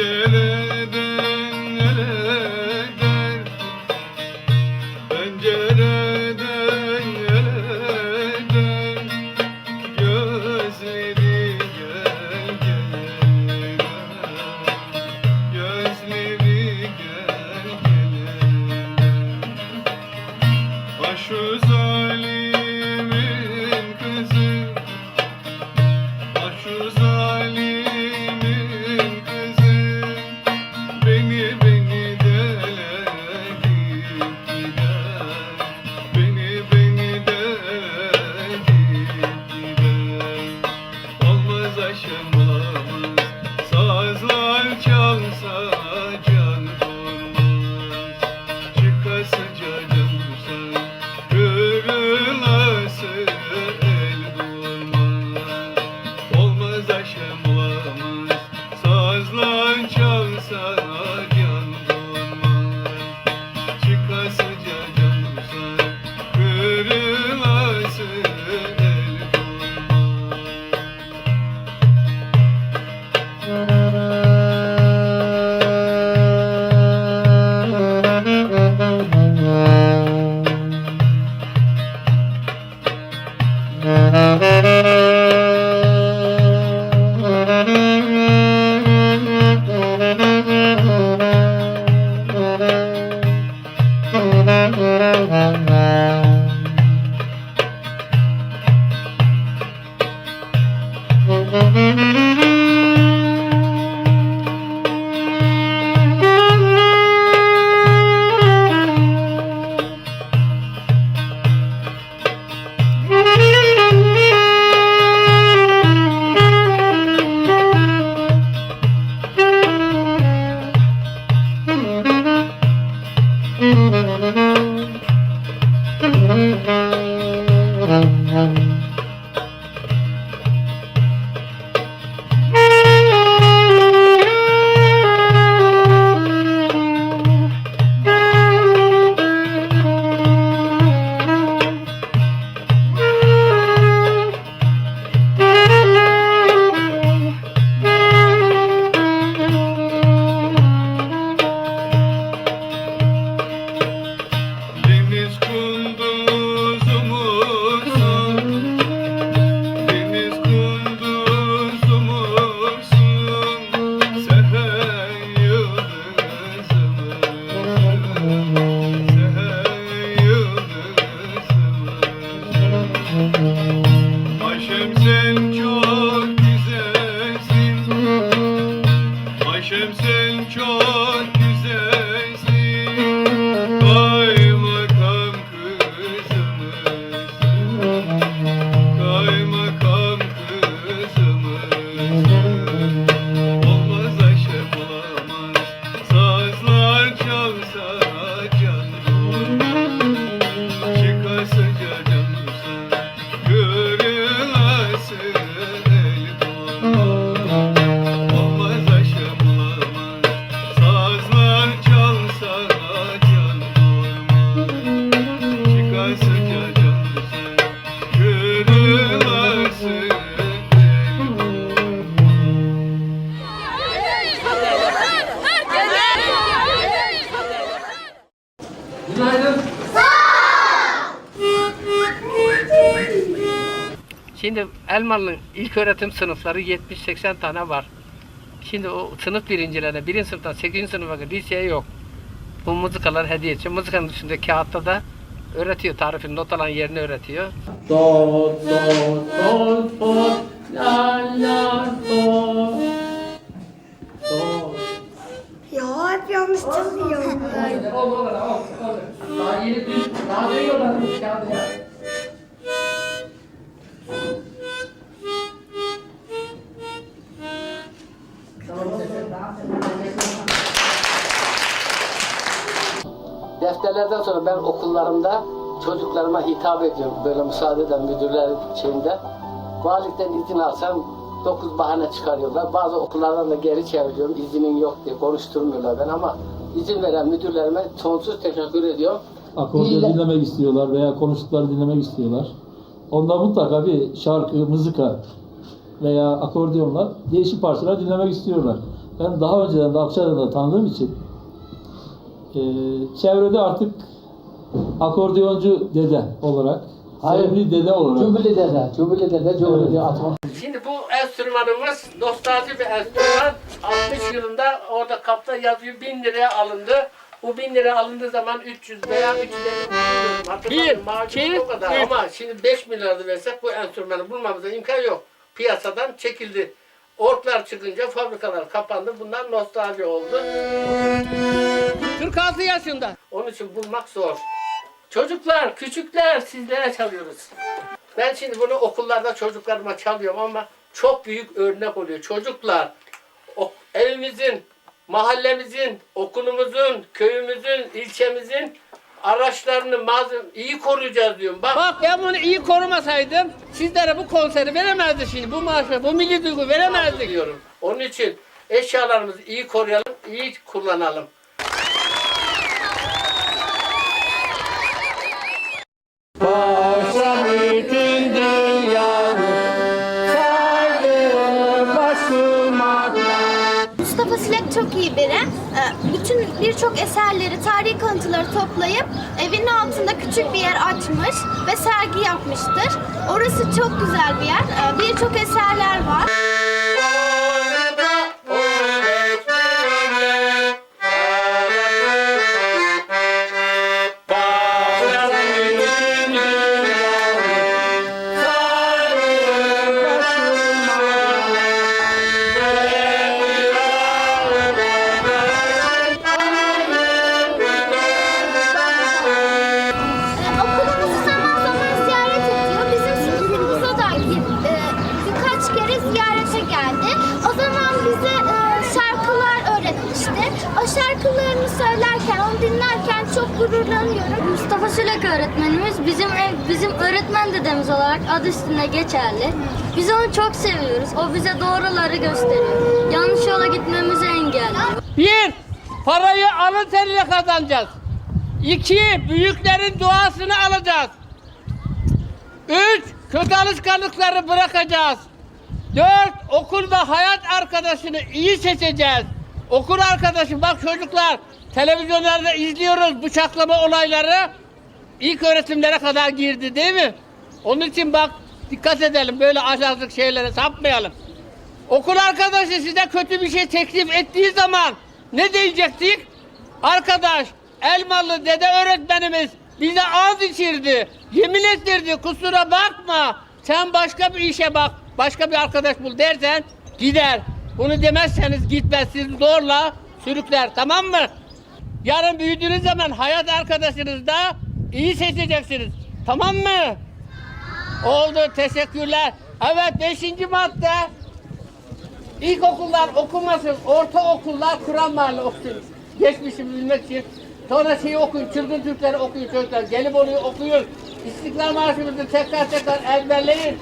pencereden ele der Pencereden ele der Gözleri gel gelene Gözleri gel gelene Başı zalimin kızı. Başı zalimin Elmalı'nın ilk öğretim sınıfları 70-80 tane var. Şimdi o sınıf birincilerine, birinci sınıftan 8. sınıfa kadar liseye yok. Bu mızıkalar hediye için. Mızıkanın dışında kağıtta da öğretiyor. Tarifin not alan yerini öğretiyor. Do, do, do, do, la, la, do. Do. Ya hep yanlış çalıyorum. Olur, olur, olur. Daha yeni yolladım kağıdı ya. Defterlerden sonra ben okullarımda çocuklarıma hitap ediyorum. Böyle müsaade eden müdürler şeyinde. Valilikten izin alsam dokuz bahane çıkarıyorlar. Bazı okullardan da geri çeviriyorum. İzinin yok diye konuşturmuyorlar ben ama izin veren müdürlerime sonsuz teşekkür ediyorum. Akordeon İyiler- dinlemek istiyorlar veya konuştukları dinlemek istiyorlar. Onda mutlaka bir şarkı, mızıka veya akordeonla değişik parçalar dinlemek istiyorlar. Ben daha önceden de Akçada'da tanıdığım için eee çevrede artık akordeoncu dede olarak, sevimli dede olarak Cumhuriyet dede, Cumhuriyet dede, Cumhuriyet atma. Şimdi bu enstrümanımız nostalji bir enstrüman. 60 yılında orada kapta yazıyor 1000 liraya alındı. Bu 1000 lira alındığı zaman 300 veya 350 hatırlamıyorum. Malum o kadar. Ama şimdi 5 milyarda versek bu enstrümanı bulmamıza imkan yok. Piyasadan çekildi. Orklar çıkınca fabrikalar kapandı. Bunlar nostalji oldu. 46 yaşında. Onun için bulmak zor. Çocuklar, küçükler sizlere çalıyoruz. Ben şimdi bunu okullarda çocuklarıma çalıyorum ama çok büyük örnek oluyor. Çocuklar evimizin, mahallemizin, okulumuzun, köyümüzün, ilçemizin araçlarını malzeme iyi koruyacağız diyorum. Bak, Bak ben bunu iyi korumasaydım sizlere bu konseri veremezdi şimdi. Bu maaşı, bu milli duygu veremezdi diyorum. Onun için eşyalarımızı iyi koruyalım, iyi kullanalım. Başa çok iyi biri. Ee, Bütün birçok eserleri, tarihi kalıntıları toplayıp evinin altında küçük bir yer açmış ve sergi yapmıştır. Orası çok güzel bir yer. Ee, Birçok eserler var. Gururlanıyorum. Mustafa Sülek öğretmenimiz bizim ev- bizim öğretmen dedemiz olarak adı üstünde geçerli. Biz onu çok seviyoruz. O bize doğruları gösteriyor. Yanlış yola gitmemizi engelliyor. Bir, parayı alın teriyle kazanacağız. İki, büyüklerin duasını alacağız. Üç, kötü alışkanlıkları bırakacağız. Dört, okul ve hayat arkadaşını iyi seçeceğiz. Okul arkadaşı, bak çocuklar, televizyonlarda izliyoruz bıçaklama olayları. İlk öğretimlere kadar girdi değil mi? Onun için bak dikkat edelim böyle aşağılık şeylere sapmayalım. Okul arkadaşı size kötü bir şey teklif ettiği zaman ne diyecektik? Arkadaş, Elmalı dede öğretmenimiz bize az içirdi, yemin ettirdi, kusura bakma. Sen başka bir işe bak, başka bir arkadaş bul dersen gider. Bunu demezseniz gitmez, zorla sürükler, tamam mı? Yarın büyüdüğünüz zaman hayat arkadaşınız da iyi seçeceksiniz, tamam mı? Oldu, teşekkürler. Evet, beşinci madde. İlkokullar okumasın, ortaokullar Kur'an mahalle okusun. Geçmişi bilmek için. Sonra şeyi okuyun, çılgın Türkleri okuyun çocuklar. Gelibolu'yu okuyun. İstiklal Marşımızı tekrar tekrar ezberleyin.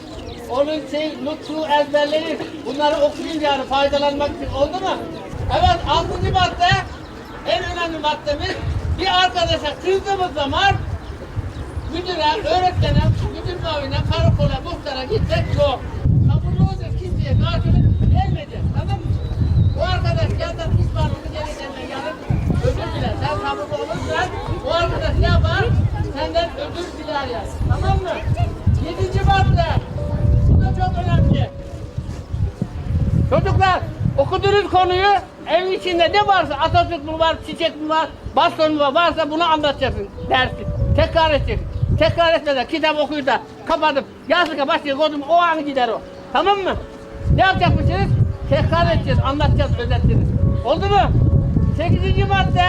Onun şey, lütfu ezberleyin. Bunları okuyun yani faydalanmak için. Oldu mu? Evet, altıncı madde. En önemli maddemiz. Bir arkadaşa kızdığımız zaman müdüre, öğretmene, müdür mavine, karakola, muhtara gitmek yok. Sabırlı olacağız kimseye karşılık gelmeyeceğiz. Tamam mı? Bu arkadaş yandan pişmanlığı geleceğinden yarın özür diler. Sen sabırlı olursan bu arkadaş ne yapar? Senden özür diler yani. Tamam mı? Yedinci madde. Çocuklar okuduğunuz konuyu evin içinde ne varsa Atatürk mü var, çiçek mi var, baston mu var varsa bunu anlatacaksın dersi. Tekrar edeceksin. Tekrar etmeden kitap okuyup da kapatıp yazlıka başlayıp kodum o an gider o. Tamam mı? Ne yapacakmışsınız? Tekrar edeceğiz, anlatacağız özetleri. Oldu mu? Sekizinci madde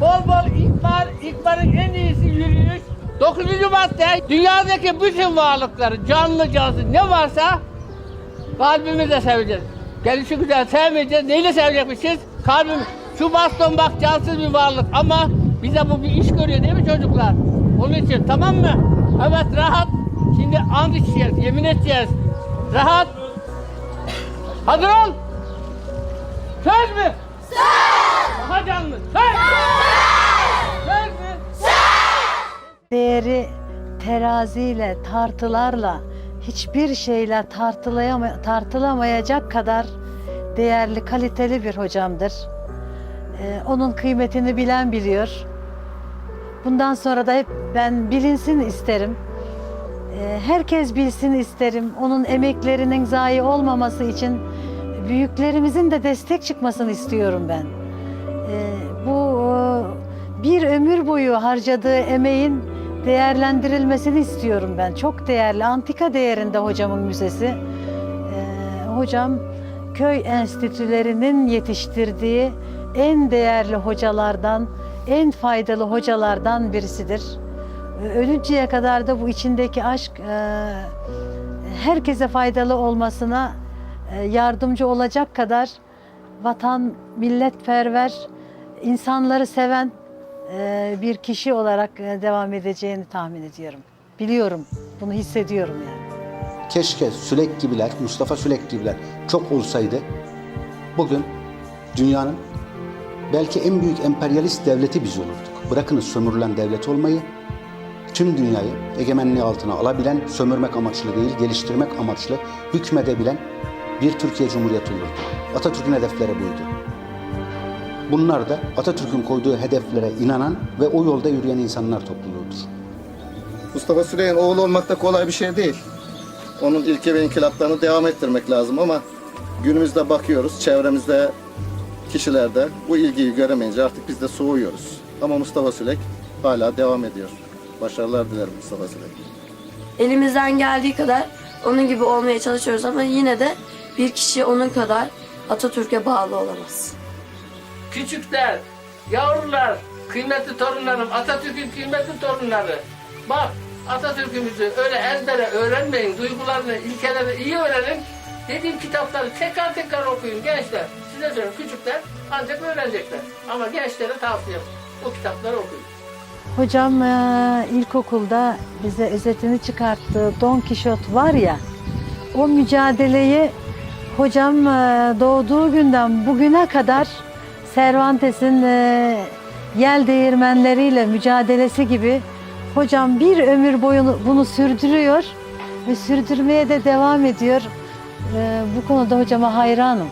bol bol ikbal, ikbalin en iyisi yürüyüş. Dokuzuncu madde dünyadaki bütün varlıkları canlı cansız ne varsa Kalbimizle seveceğiz. Gelişi güzel sevmeyeceğiz. Neyle sevecekmişiz? Kalbim. Şu baston bak cansız bir varlık ama bize bu bir iş görüyor değil mi çocuklar? Onun için tamam mı? Evet rahat. Şimdi and içeceğiz, yemin edeceğiz. Rahat. Hazır ol. Söz mü? Söz. Daha canlı. Söz. Söz mü? değeri teraziyle, tartılarla, hiçbir şeyle tartılamayacak kadar değerli, kaliteli bir hocamdır. Ee, onun kıymetini bilen biliyor. Bundan sonra da hep ben bilinsin isterim. Ee, herkes bilsin isterim. Onun emeklerinin zayi olmaması için büyüklerimizin de destek çıkmasını istiyorum ben. Ee, bu e, bir ömür boyu harcadığı emeğin değerlendirilmesini istiyorum ben. Çok değerli, antika değerinde hocamın müzesi. Ee, hocam köy enstitülerinin yetiştirdiği en değerli hocalardan, en faydalı hocalardan birisidir. Ee, Ölünceye kadar da bu içindeki aşk e, herkese faydalı olmasına e, yardımcı olacak kadar vatan, milletperver, insanları seven bir kişi olarak e, devam edeceğini tahmin ediyorum. Biliyorum, bunu hissediyorum yani. Keşke Sülek gibiler, Mustafa Sülek gibiler çok olsaydı bugün dünyanın belki en büyük emperyalist devleti biz olurduk. Bırakınız sömürülen devlet olmayı, tüm dünyayı egemenliği altına alabilen, sömürmek amaçlı değil, geliştirmek amaçlı hükmedebilen bir Türkiye Cumhuriyeti olurdu. Atatürk'ün hedefleri buydu. Bunlar da Atatürk'ün koyduğu hedeflere inanan ve o yolda yürüyen insanlar topluluğudur. Mustafa Süleyman oğlu olmak da kolay bir şey değil. Onun ilke ve inkılaplarını devam ettirmek lazım ama günümüzde bakıyoruz çevremizde kişilerde bu ilgiyi göremeyince artık biz de soğuyoruz. Ama Mustafa Sülek hala devam ediyor. Başarılar dilerim Mustafa Sülek. elimizden geldiği kadar onun gibi olmaya çalışıyoruz ama yine de bir kişi onun kadar Atatürk'e bağlı olamaz. Küçükler, yavrular, kıymetli torunlarım, Atatürk'ün kıymetli torunları. Bak Atatürk'ümüzü öyle ezbere öğrenmeyin, duygularını, ilkelerini iyi öğrenin. Dediğim kitapları tekrar tekrar okuyun gençler. Size söylüyorum küçükler ancak öğrenecekler. Ama gençlere tavsiyem bu kitapları okuyun. Hocam e, ilkokulda bize özetini çıkarttığı Don Kişot var ya, o mücadeleyi hocam e, doğduğu günden bugüne kadar Cervantes'in e, yel değirmenleriyle mücadelesi gibi hocam bir ömür boyu bunu sürdürüyor ve sürdürmeye de devam ediyor. E, bu konuda hocama hayranım.